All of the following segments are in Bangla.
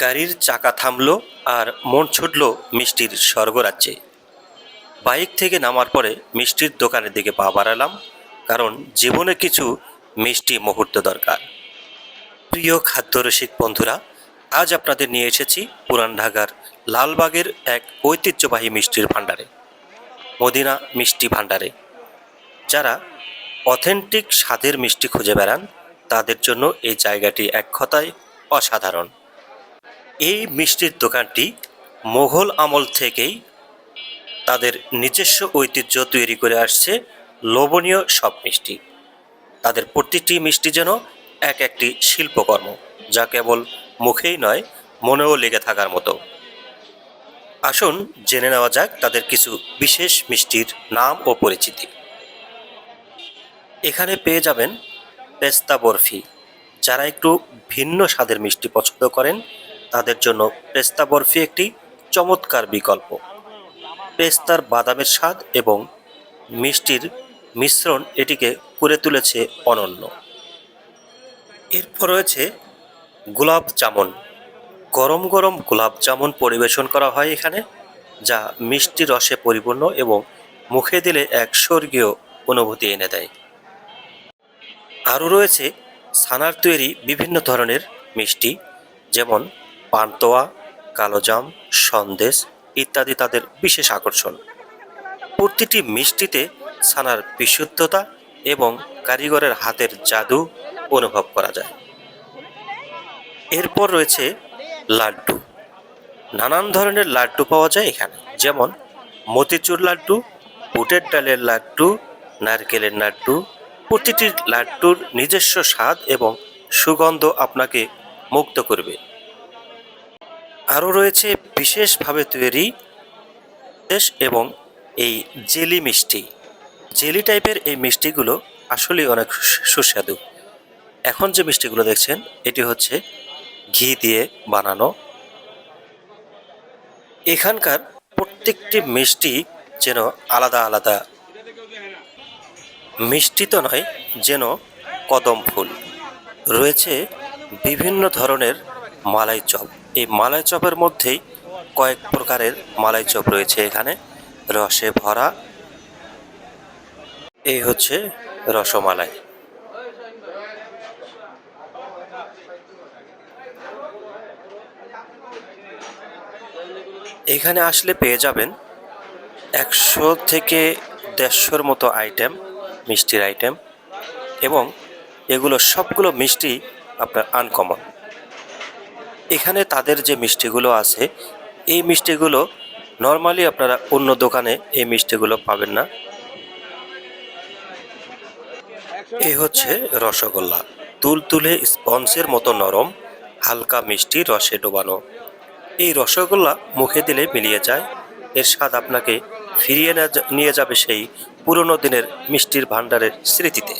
গাড়ির চাকা থামলো আর মন ছুটল মিষ্টির স্বর্গরাজ্যে। বাইক থেকে নামার পরে মিষ্টির দোকানের দিকে পা বাড়ালাম, কারণ জীবনে কিছু মিষ্টি মুহূর্ত দরকার। প্রিয় খাদ্যরসিক বন্ধুরা, আজ আপনাদের নিয়ে এসেছি পুরান ঢাকার লালবাগের এক ঐতিহ্যবাহী মিষ্টির ভাণ্ডারে, মদিনা মিষ্টি ভাণ্ডারে। যারা অথেন্টিক স্বাদের মিষ্টি খুঁজে বেড়ান, তাদের জন্য এই জায়গাটি এক কথায় অসাধারণ। এই মিষ্টির দোকানটি মোঘল আমল থেকেই তাদের নিজস্ব ঐতিহ্য তৈরি করে আসছে লোভনীয় সব মিষ্টি। তাদের প্রতিটি মিষ্টি যেন এক একটি শিল্পকর্ম, যা কেবল মুখেই নয়, মনেও লেগে থাকার মতো। আসুন জেনে নেওয়া যাক তাদের কিছু বিশেষ মিষ্টির নাম ও পরিচিতি। এখানে পেয়ে যাবেন পেস্তা বরফি, যারা একটু ভিন্ন স্বাদের মিষ্টি পছন্দ করেন তাদের জন্য পেস্তা বরফি একটি চমৎকার বিকল্প। পেস্তার বাদামের স্বাদ এবং মিষ্টির মিশ্রণ এটিকে করে তুলেছে অনন্য। এরপর রয়েছে গোলাপ জামুন। গরম গরম গোলাপ জামুন পরিবেশন করা হয় এখানে, যা মিষ্টি রসে পরিপূর্ণ এবং মুখে দিলে এক স্বর্গীয় অনুভূতি এনে দেয়। আরও রয়েছে ছানার তৈরি বিভিন্ন ধরনের মিষ্টি, যেমন পান্তোয়া, কালোজাম, সন্দেশ ইত্যাদি তাদের বিশেষ আকর্ষণ। প্রতিটি মিষ্টিতে ছানার বিশুদ্ধতা এবং কারিগরের হাতের জাদু অনুভব করা যায়। এরপর রয়েছে লাড্ডু। নানান ধরনের লাড্ডু পাওয়া যায় এখানে, যেমন মতিচুর লাড্ডু, বুটের ডালের লাড্ডু, নারকেলের লাড্ডু। প্রতিটি লাড্ডুর নিজস্ব স্বাদ এবং সুগন্ধ আপনাকে মুক্ত করবে। আরও রয়েছে বিশেষভাবে তৈরি দেশ এবং এই জেলি মিষ্টি। জেলি টাইপের এই মিষ্টিগুলো আসলেই অনেক সুস্বাদু। এখন যে মিষ্টিগুলো দেখছেন, এটি হচ্ছে ঘি দিয়ে বানানো। এখানকার প্রত্যেকটি মিষ্টি যেন আলাদা আলাদা। মিষ্টি তো নয়, যেন কদম ফুল। রয়েছে বিভিন্ন ধরনের মালাই চপ। এই মালাই চপের মধ্যেই কয়েক প্রকারের মালাই চপ রয়েছে এখানে। রসে ভরা। এই হচ্ছে রসমালাই। এখানে আসলে পেয়ে যাবেন একশো থেকে দেড়শোর মতো আইটেম, মিষ্টির আইটেম এবং এগুলো সবগুলো মিষ্টি আপনার আনকমন। এখানে তাদের যে মিষ্টিগুলো আছে, এই মিষ্টিগুলো নর্মালি আপনারা অন্য দোকানে এই মিষ্টিগুলো পাবেন না। এই হচ্ছে রসগোল্লা। তুলতুলে স্পঞ্জের মতো নরম, হালকা মিষ্টি রসে ডোবানো। এই রসগোল্লা মুখে দিলে মিলিয়ে যায়। এর স্বাদ আপনাকে ফিরিয়ে নিয়ে যাবে সেই পুরনো দিনের মিষ্টির ভাণ্ডারের স্মৃতিতে।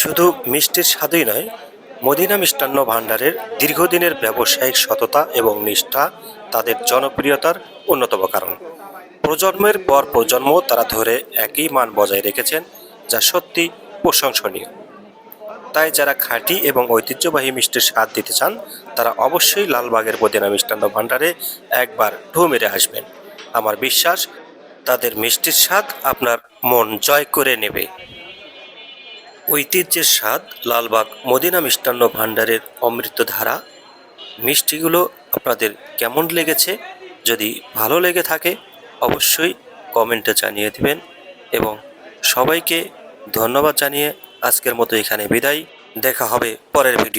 শুধু মিষ্টির স্বাদই নয় মদিনা মিষ্টান্ন ভাণ্ডারের দীর্ঘদিনের ব্যবসায়িক সততা এবং নিষ্ঠা তাদের জনপ্রিয়তার অন্যতম কারণ। প্রজন্মের পর প্রজন্ম তারা ধরে একই মান বজায় রেখেছেন, যা সত্যি প্রশংসনীয়। তাই যারা খাঁটি এবং ঐতিহ্যবাহী মিষ্টির স্বাদ দিতে চান, তারা অবশ্যই লালবাগের মদিনা মিষ্টান্ন ভাণ্ডারে একবার ঢু মেরে আসবেন। আমার বিশ্বাস, তাদের মিষ্টির স্বাদ আপনার মন জয় করে নেবে। ঐতিহ্যের স্বাদ লালবাগ মদিনা মিষ্টান্ন ভাণ্ডারের অমৃতধারা মিষ্টিগুলো আপনাদের কেমন লেগেছে? যদি ভালো লেগে থাকে, অবশ্যই কমেন্টে জানিয়ে দেবেন। এবং সবাইকে ধন্যবাদ জানিয়ে আজকের মতো এখানে বিদায়। দেখা হবে পরের ভিডিও